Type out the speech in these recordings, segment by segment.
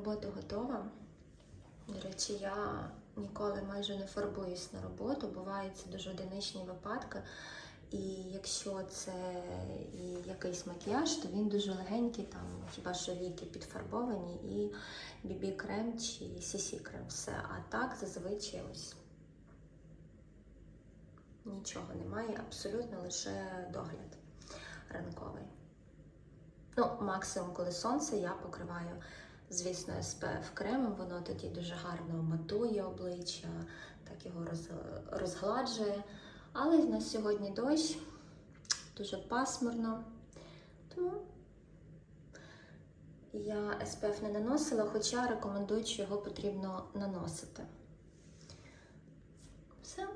роботу готова. До речі, я ніколи майже не фарбуюсь на роботу. Бувають дуже одиничні випадки. І якщо це якийсь макіяж, то він дуже легенький, там хіба що віки підфарбовані, і BB крем чи CC крем. Все. А так зазвичай ось нічого немає, абсолютно лише догляд ранковий. Ну, максимум, коли сонце, я покриваю, звісно, SPF кремом, воно тоді дуже гарно матує обличчя, так його роз- розгладжує. Але на сьогодні дощ, дуже пасмурно. Тому я SPF не наносила, хоча рекомендують, що його потрібно наносити. Все.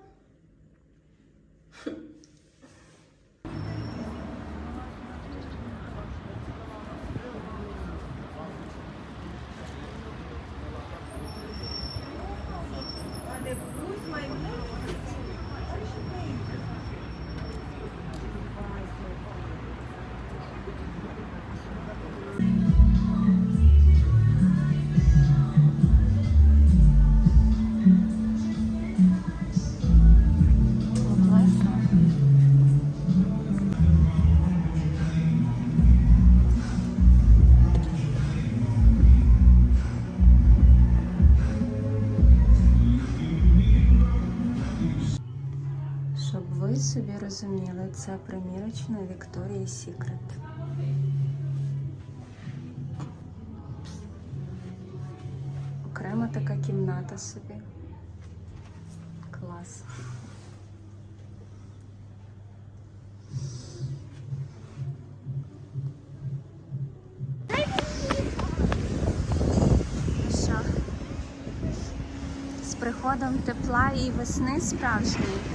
Це примірочна Victoria's Secret. Окрема така кімната собі. Клас. Приходом тепла і весни справжньої.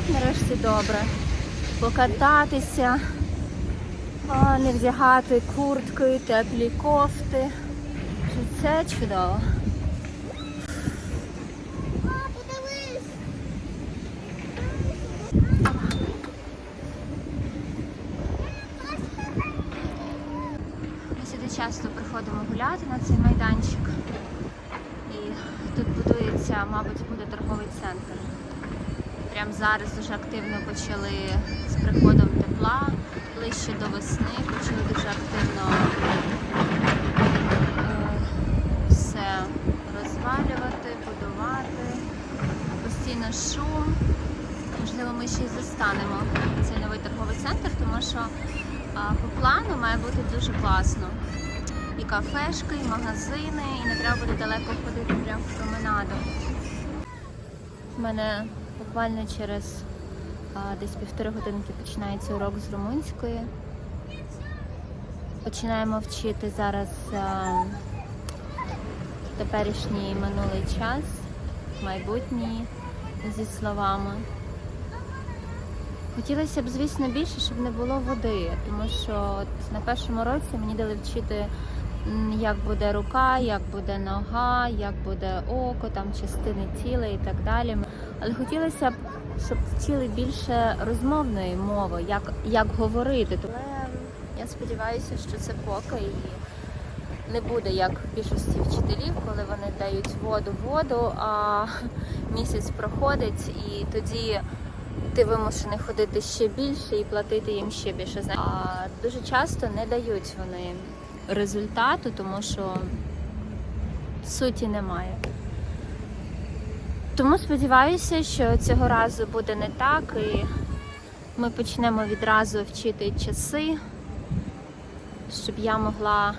Як нарешті добре покататися, а, не вдягати куртки, теплі кофти. Це чудово. Часто приходимо гуляти на цей майданчик. І тут будується, мабуть, буде торговий центр. Прямо зараз дуже активно почали з приходом тепла, ближче до весни, почали дуже активно е, все розвалювати, будувати. Постійно шум. Можливо, ми ще й застанемо цей новий торговий центр, тому що по плану має бути дуже класно. І кафешки, і магазини, і не треба буде далеко ходити прямо в променаду. У мене буквально через а, десь півтори годинки починається урок з румунської. Починаємо вчити зараз а, теперішній минулий час, майбутній зі словами. Хотілося б, звісно, більше, щоб не було води, тому що от на першому році мені дали вчити, як буде рука, як буде нога, як буде око, там частини тіла і так далі. Але хотілося б, щоб вчили більше розмовної мови, як, як говорити. Але я сподіваюся, що це поки і не буде як в більшості вчителів, коли вони дають воду воду, а місяць проходить і тоді ти вимушений ходити ще більше і платити їм ще більше. А дуже часто не дають вони результату, тому що суті немає. Тому сподіваюся, що цього разу буде не так, і ми почнемо відразу вчити часи, щоб я могла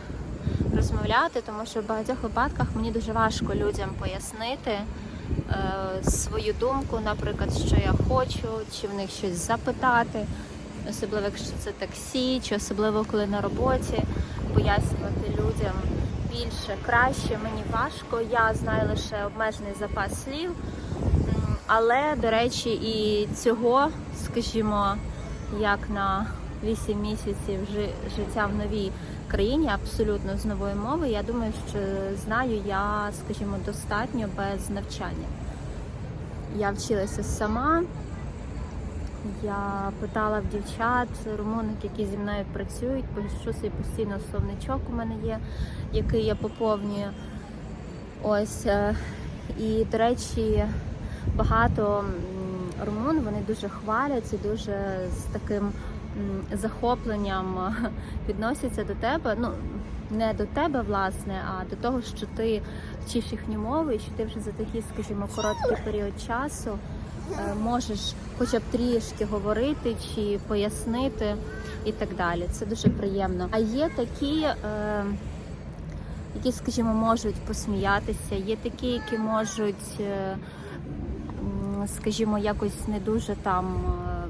розмовляти, тому що в багатьох випадках мені дуже важко людям пояснити е, свою думку, наприклад, що я хочу, чи в них щось запитати, особливо якщо це таксі, чи особливо коли на роботі, пояснювати людям, більше, краще, мені важко. Я знаю лише обмежений запас слів. Але, до речі, і цього, скажімо, як на 8 місяців життя в новій країні, абсолютно з нової мови, я думаю, що знаю я, скажімо, достатньо без навчання. Я вчилася сама. Я питала в дівчат, румунок, які зі мною працюють, пишу собі постійно словничок у мене є, який я поповнюю. Ось. е, І, до речі, багато румун вони дуже хвалять і дуже з таким захопленням е, відносяться до тебе. Ну, не до тебе, власне, а до того, що ти вчиш їхню мову, і що ти вже за такий, скажімо, короткий період часу е, можеш хоча б трішки говорити чи пояснити і так далі. Це дуже приємно. А є такі, е, які, скажімо, можуть посміятися, є такі, які можуть, е, скажімо, якось не дуже там. е,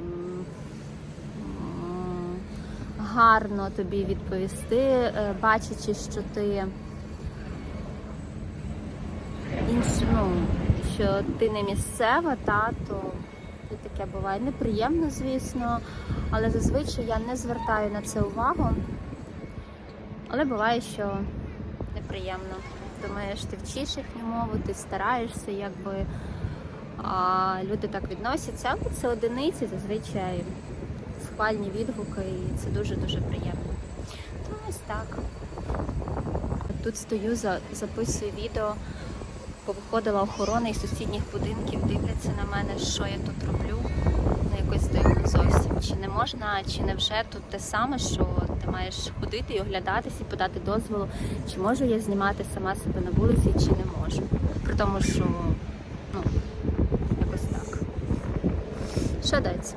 м, Гарно тобі відповісти, е, бачачи, що ти інш, ну, що ти не місцева, та, то і таке буває неприємно, звісно, але зазвичай я не звертаю на це увагу. Але буває, що неприємно. Думаєш, ти вчиш їхню мову, ти стараєшся, якби а люди так відносяться, але це одиниці, зазвичай схвальні відгуки, і це дуже-дуже приємно. Тому ось так. Тут стою, записую відео повиходила охорона із сусідніх будинків, дивляться на мене, що я тут роблю. Ну, якось дивно зовсім. Чи не можна, чи не вже тут те саме, що ти маєш ходити і оглядатись і подати дозволу, чи можу я знімати сама себе на вулиці, чи не можу. При тому, що ну, якось так. Що дається?